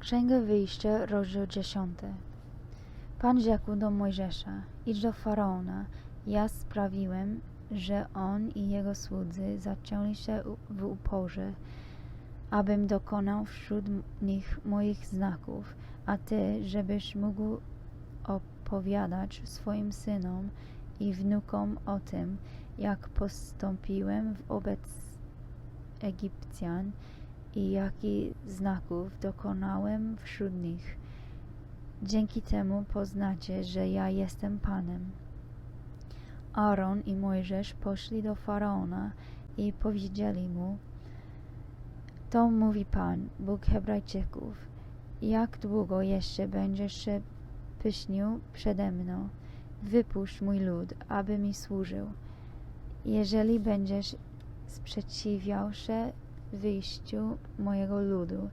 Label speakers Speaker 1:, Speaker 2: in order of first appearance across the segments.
Speaker 1: Księga Wyjścia, rozdział 10. Pan rzekł do Mojżesza, idź do Faraona, ja sprawiłem, że on i jego słudzy zacięli się w uporze, abym dokonał wśród nich moich znaków, a ty, żebyś mógł opowiadać swoim synom i wnukom o tym, jak postąpiłem wobec Egipcjan i jakich znaków dokonałem wśród nich. Dzięki temu poznacie, że ja jestem Panem. Aaron i Mojżesz poszli do Faraona i powiedzieli mu, to mówi Pan, Bóg Hebrajczyków, jak długo jeszcze będziesz się pysznił przede mną? Wypuść mój lud, aby mi służył. Jeżeli będziesz sprzeciwiał się wyjściu mojego ludu,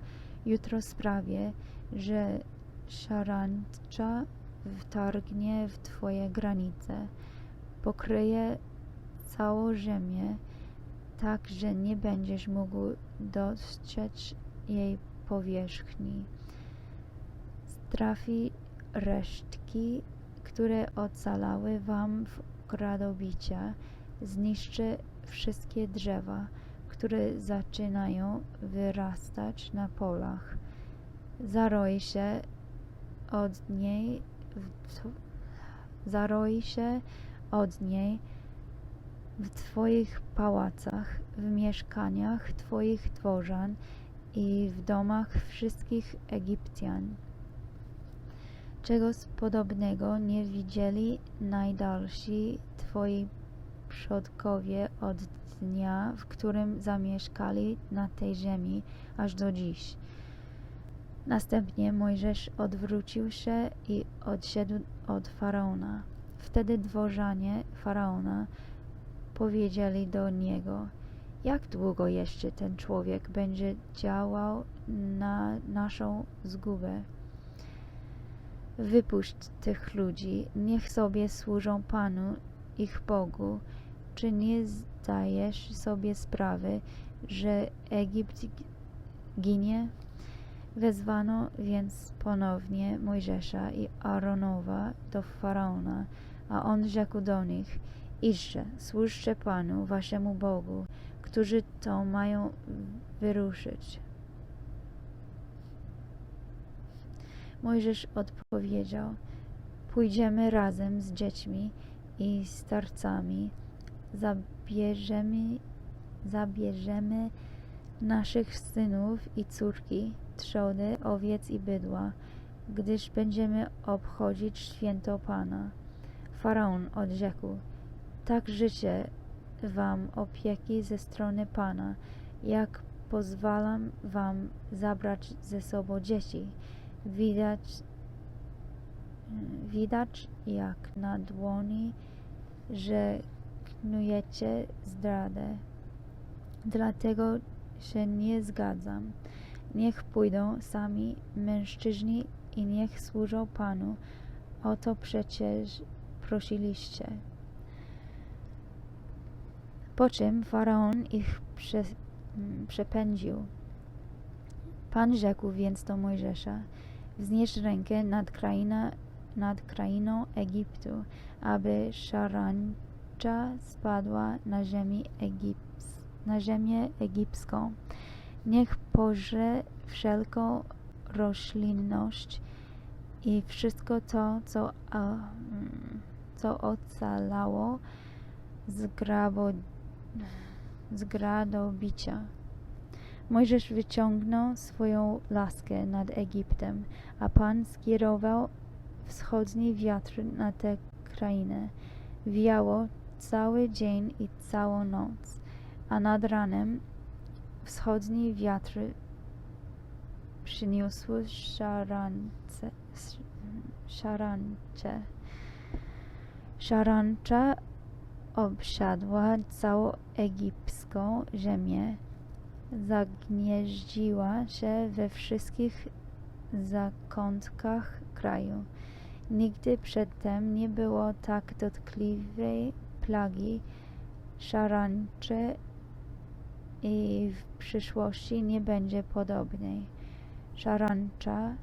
Speaker 1: jutro sprawię, że szarańcza wtargnie w twoje granice, pokryje całą ziemię, tak że nie będziesz mógł dostrzec jej powierzchni. Trafi resztki, które ocalały wam w gradobicia, zniszczy wszystkie drzewa, które zaczynają wyrastać na polach. Zaroi się od niej, w, zaroi się od niej w Twoich pałacach, w mieszkaniach Twoich dworzan i w domach wszystkich Egipcjan. Czegoś podobnego nie widzieli najdalsi Twoi przodkowie od dnia, w którym zamieszkali na tej ziemi, aż do dziś. Następnie Mojżesz odwrócił się i odszedł od Faraona. Wtedy dworzanie Faraona powiedzieli do niego, jak długo jeszcze ten człowiek będzie działał na naszą zgubę? Wypuść tych ludzi, niech sobie służą Panu, ich Bogu. Czy nie zdajesz sobie sprawy, że Egipt ginie? Wezwano więc ponownie Mojżesza i Aaronowa do Faraona, a on rzekł do nich, idźcie, służcie Panu, waszemu Bogu, którzy to mają wyruszyć. Mojżesz odpowiedział, pójdziemy razem z dziećmi i starcami, zabierzemy, zabierzemy naszych synów i córki, trzody, owiec i bydła, gdyż będziemy obchodzić święto Pana. Faraon odrzekł, tak życie wam opieki ze strony Pana, jak pozwalam wam zabrać ze sobą dzieci. Widać, widać jak na dłoni, że knujecie zdradę. Dlatego się nie zgadzam. Niech pójdą sami mężczyźni i niech służą Panu. O to przecież prosiliście. Po czym faraon ich prze, mm, przepędził. Pan rzekł więc do Mojżesza: Wznieś rękę nad, kraina, nad krainą Egiptu, aby szarańcza spadła na, ziemi Egips, na ziemię egipską. Niech pożre wszelką roślinność i wszystko to, co, a, mm, co ocalało z, grabo, z gradobicia. Mojżesz wyciągnął swoją laskę nad Egiptem, a Pan skierował wschodni wiatr na tę krainę. Wiało cały dzień i całą noc, a nad ranem wschodni wiatr przyniósł szarance, szarańcze. Szarancza obsiadła całą egipską ziemię, zagnieździła się we wszystkich zakątkach kraju. Nigdy przedtem nie było tak dotkliwej plagi szarańczy i w przyszłości nie będzie podobnej. szarańcza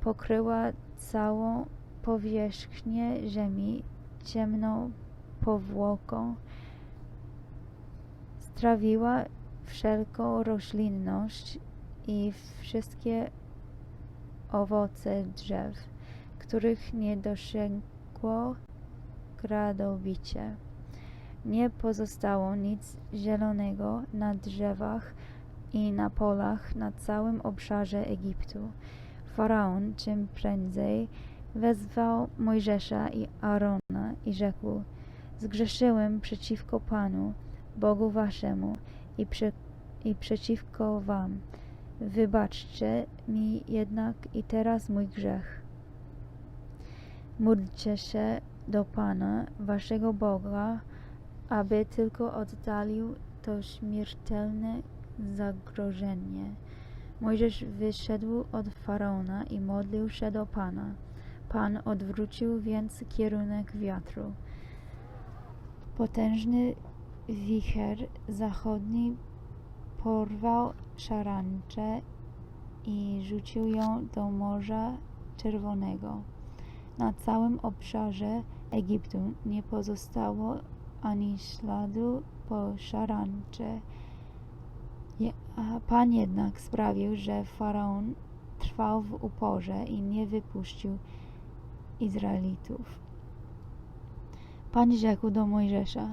Speaker 1: pokryła całą powierzchnię ziemi ciemną powłoką, strawiła wszelką roślinność i wszystkie owoce drzew, których nie dosięgło gradobicie. Nie pozostało nic zielonego na drzewach i na polach na całym obszarze Egiptu. Faraon czym prędzej wezwał Mojżesza i Aarona i rzekł: Zgrzeszyłem przeciwko Panu, Bogu waszemu i, prze, i przeciwko wam. Wybaczcie mi jednak i teraz mój grzech. Módlcie się do Pana, waszego Boga, aby tylko oddalił to śmiertelne zagrożenie. Mojżesz wyszedł od Faraona i modlił się do Pana. Pan odwrócił więc kierunek wiatru. Potężny wicher zachodni porwał szarańczę i rzucił ją do Morza Czerwonego. Na całym obszarze Egiptu nie pozostało ani śladu po szarańcze. Pan jednak sprawił, że Faraon trwał w uporze i nie wypuścił Izraelitów. Pan rzekł do Mojżesza: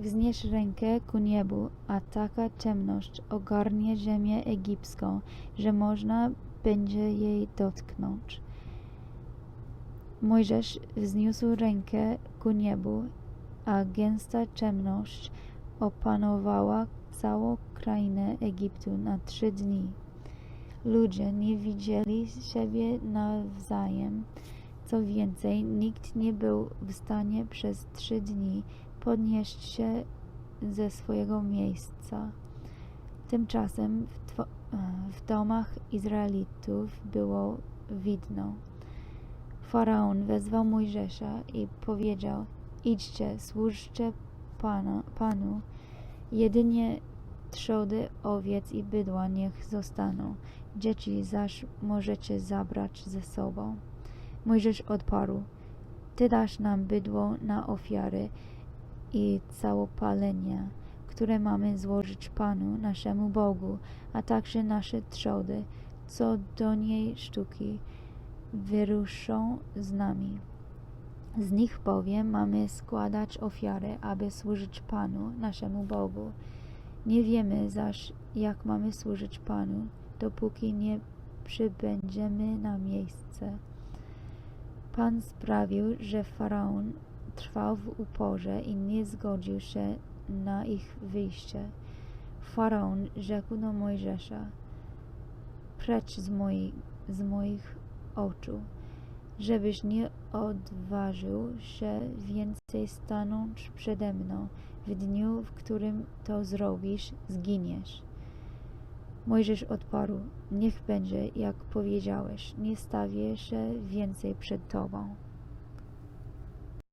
Speaker 1: Wznieś rękę ku niebu, a taka ciemność ogarnie ziemię egipską, że można będzie jej dotknąć. Mojżesz wzniósł rękę ku niebu, a gęsta ciemność opanowała całą krainę Egiptu na trzy dni. Ludzie nie widzieli siebie nawzajem. Co więcej, nikt nie był w stanie przez trzy dni podnieść się ze swojego miejsca. Tymczasem w, w domach Izraelitów było widno. Faraon wezwał Mojżesza i powiedział: Idźcie, służcie pana, Panu, jedynie trzody owiec i bydła niech zostaną, dzieci zaś możecie zabrać ze sobą. Mojżesz odparł: Ty dasz nam bydło na ofiary i całopalenia, które mamy złożyć Panu, naszemu Bogu, a także nasze trzody, co do niej sztuki, wyruszą z nami. Z nich bowiem mamy składać ofiary, aby służyć Panu, naszemu Bogu. Nie wiemy zaś, jak mamy służyć Panu, dopóki nie przybędziemy na miejsce. Pan sprawił, że Faraon trwał w uporze i nie zgodził się na ich wyjście. Faraon rzekł do Mojżesza: Precz z, moi, z moich oczu, żebyś nie odważył się więcej stanąć przede mną. W dniu, w którym to zrobisz, zginiesz. Mojżesz odparł: Niech będzie, jak powiedziałeś, nie stawię się więcej przed tobą.